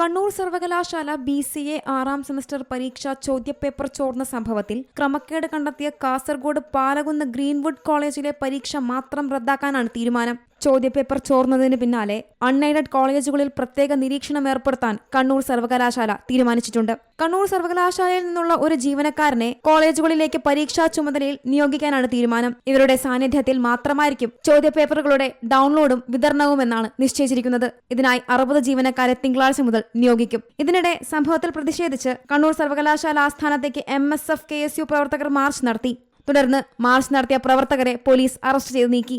കണ്ണൂർ സർവകലാശാല B C A ആറാം semester പരീക്ഷ ചോദ്യപേപ്പർ ചോർന്ന സംഭവത്തിൽ ക്രമക്കേട് കണ്ടെത്തിയ കാസർഗോഡ് പാലകുന്ന് ഗ്രീൻവുഡ് കോളേജിലെ പരീക്ഷ മാത്രം റദ്ദാക്കാനാണ് തീരുമാനം. ചോദ്യപേപ്പർ ചോർന്നതിന് പിന്നാലെ അൺഎയ്ഡഡ് കോളേജുകളിൽ പ്രത്യേക നിരീക്ഷണം ഏർപ്പെടുത്താൻ കണ്ണൂർ സർവകലാശാല തീരുമാനിച്ചിട്ടുണ്ട്. കണ്ണൂർ സർവകലാശാലയിൽ നിന്നുള്ള ഒരു ജീവനക്കാരനെ കോളേജുകളിലേക്ക് പരീക്ഷാ ചുമതലയിൽ നിയോഗിക്കാനാണ് തീരുമാനം. ഇവരുടെ സാന്നിധ്യത്തിൽ മാത്രമായിരിക്കും ചോദ്യപേപ്പറുകളുടെ ഡൗൺലോഡും വിതരണവും എന്നാണ് നിശ്ചയിച്ചിരിക്കുന്നത്. ഇതിനായി അറുപത് ജീവനക്കാരെ തിങ്കളാഴ്ച മുതൽ നിയോഗിക്കും. ഇതിനിടെ സംഭവത്തിൽ പ്രതിഷേധിച്ച് കണ്ണൂർ സർവകലാശാല ആസ്ഥാനത്തേക്ക് M S F K S U പ്രവർത്തകർ മാർച്ച് നടത്തി. തുടർന്ന് മാർച്ച് നടത്തിയ പ്രവർത്തകരെ പോലീസ് അറസ്റ്റ് ചെയ്ത് നീക്കി.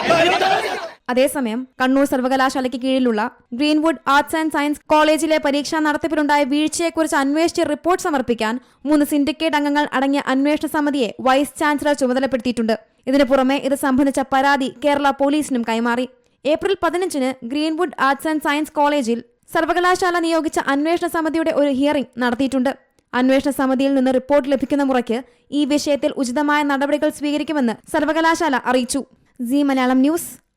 അതേസമയം കണ്ണൂർ സർവകലാശാലയ്ക്ക് കീഴിലുള്ള ഗ്രീൻവുഡ് ആർട്സ് ആൻഡ് സയൻസ് കോളേജിലെ പരീക്ഷാ നടത്തിപ്പിലുണ്ടായ വീഴ്ചയെക്കുറിച്ച് അന്വേഷിച്ച് റിപ്പോർട്ട് സമർപ്പിക്കാൻ മൂന്ന് സിൻഡിക്കേറ്റ് അംഗങ്ങൾ അടങ്ങിയ അന്വേഷണ സമിതിയെ വൈസ് ചാൻസലർ ചുമതലപ്പെടുത്തിയിട്ടുണ്ട്. ഇതിനു പുറമെ ഇത് സംബന്ധിച്ച പരാതി കേരള പോലീസിനും കൈമാറി. ഏപ്രിൽ പതിനഞ്ചിന് ഗ്രീൻവുഡ് ആർട്സ് ആൻഡ് സയൻസ് കോളേജിൽ സർവകലാശാല നിയോഗിച്ച അന്വേഷണ സമിതിയുടെ ഒരു ഹിയറിംഗ് നടത്തിയിട്ടുണ്ട്. അന്വേഷണ സമിതിയിൽ നിന്ന് റിപ്പോർട്ട് ലഭിക്കുന്ന മുറയ്ക്ക് ഈ വിഷയത്തിൽ ഉചിതമായ നടപടികൾ സ്വീകരിക്കുമെന്ന് സർവകലാശാല അറിയിച്ചു. C Malayalam news